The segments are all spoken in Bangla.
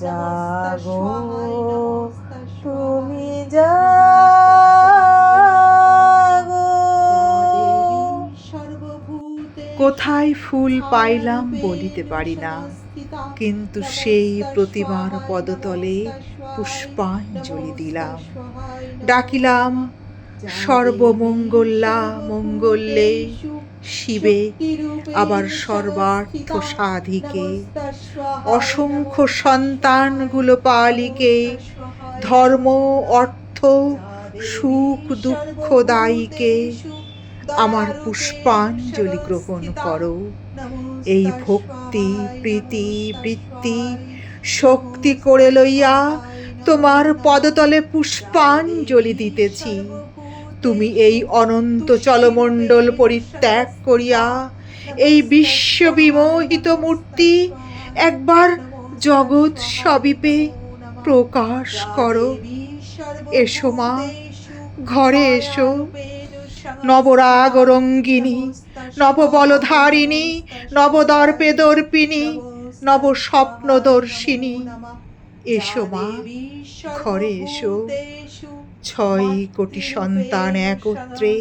জাগো তুমি জাগো। কোথায় ফুল পাইলাম বলিতে পারি না কিন্তু সেই প্রতিমার পদতলে পুষ্পাঞ্জলি দিলাম। ডাকিলাম সর্বমঙ্গলা মঙ্গলে শিবে, আবার সর্বার্থ সাধিকে অসংখ্য সন্তানগুলো পালিকে, ধর্ম, অর্থ, সুখ, দুঃখ, দায়ীকে আমার পুষ্পাঞ্জলি গ্রহণ করো। এই ভক্তি, প্রীতি, বৃত্তি শক্তি করে লইয়া তোমার পদতলে পুষ্পাঞ্জলি দিতেছি। তুমি এই অনন্ত চলমণ্ডল পরিত্যাগ করিয়া এই বিশ্ব বিমোহিত মূর্তি একবার জগৎ সবিপে প্রকাশ করো। এসো মা, ঘরে এসো। নবরাগ রঙ্গিনী, নববলধারিণী, নবদর্পে দর্পিনী নব স্বপ্নদর্শিনী এসো মা, ঘরে এসো। ছয় কোটি সন্তান একত্রে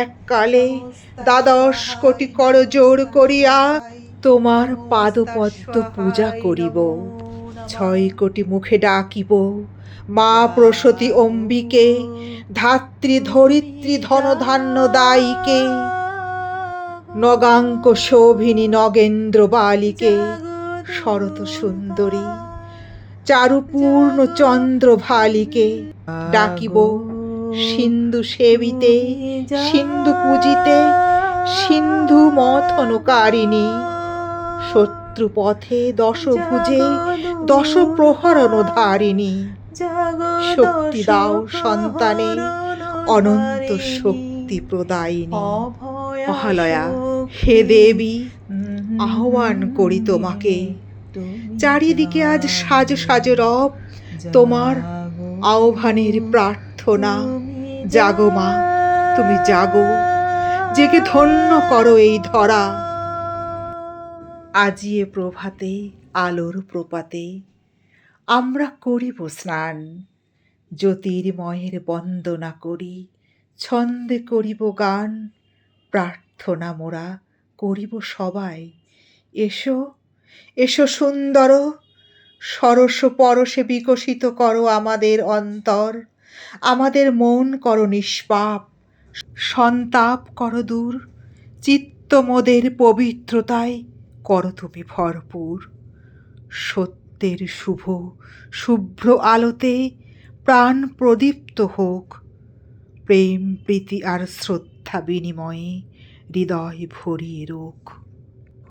এককালে দ্বাদশ কোটি করজোড় করিয়া তোমার পাদপদ্ম পূজা করিব। ছয় কোটি মুখে ডাকিব, মা প্রসূতি অম্বিকে, ধাত্রী ধরিত্রী ধনধান্য দায়ীকে, নগাঙ্ক শোভিনী নগেন্দ্র বালিকে শরত সুন্দরী চারুপূর্ণ চন্দ্র ভালিকে ডাকিব সিন্ধু সেবিতে, সিন্ধু পূজিতে, সিন্ধু মথনকারিণী। শত্রু পথে দশভুজে দশ প্রহরণ ধারিণী শক্তি দাও সন্তানে, অনন্ত শক্তি প্রদায়িনী। মহালয়া, হে দেবী, আহ্বান করি তোমাকে। চারিদিকে আজ সাজ সাজ রব, তোমার আহ্বানের প্রার্থনা। জাগো মা, তুমি জাগো। জেগে ধন্য করো এই ধরা। আজিয়ে প্রভাতে, আলোর প্রপাতে, আমরা করিব স্নান। জ্যোতির্ময়ের বন্দনা করি, ছন্দে করিব গান। প্রার্থনা মোরা করিব সবাই। এসো এসো সুন্দর, সরস পরশে বিকশিত করো আমাদের অন্তর। আমাদের মন করো নিষ্পাপ, সন্তাপ করো দূর। চিত্তমোদের পবিত্রতায় করো তুমি ভরপুর। সত্যের শুভ, শুভ্র আলোতে প্রাণ প্রদীপ্ত হোক। প্রেম, প্রীতি আর শ্রদ্ধা বিনিময়ে হৃদয় ভরিয়ে রোগ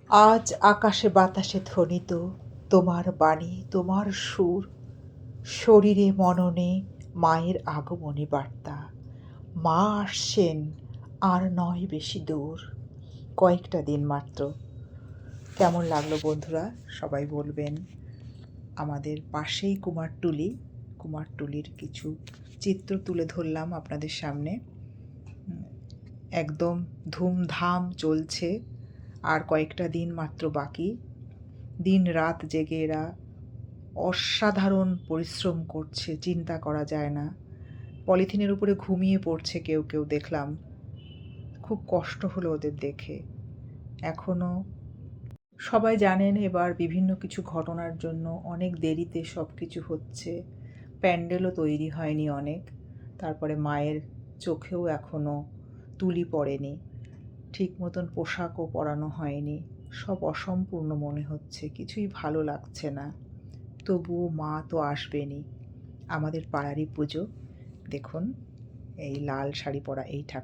আজ আকাশে বাতাসে ধ্বনিত তোমার বাণী, তোমার সুর। শরীরে মননে মায়ের আগমনী বার্তা। মা আসছেন আর নয় বেশি দূর, কয়েকটা দিন মাত্র। কেমন লাগল বন্ধুরা? সবাই বলবেন। আমাদের পাশেই কুমারটুলি কুমারটুলির কিছু চিত্র তুলে ধরলাম আপনাদের সামনে। একদম ধুমধাম চলছে। আর কয়েকটা দিন মাত্র বাকি। দিন রাত জেগে এরা অসাধারণ পরিশ্রম করছে, চিন্তা করা যায় না। পলিথিনের উপরে ঘুমিয়ে পড়ছে কেউ কেউ, দেখলাম। খুব কষ্ট হলো ওদের দেখে। এখনও সবাই জানেন এবার বিভিন্ন কিছু ঘটনার জন্য অনেক দেরিতে সব কিছু হচ্ছে। প্যান্ডেলও তৈরি হয়নি অনেক। তারপরে মায়ের চোখেও এখনও তুলি পড়েনি। ঠিক মতন পোশাকও পরানো হয়নি। সব অসম্পূর্ণ মনে হচ্ছে, কিছুই ভালো লাগছে না। তবুও মা তো আসবেনই। আমাদের পাড়ারই পুজো। দেখুন, এই লাল শাড়ি পরা এই ঠাকুর।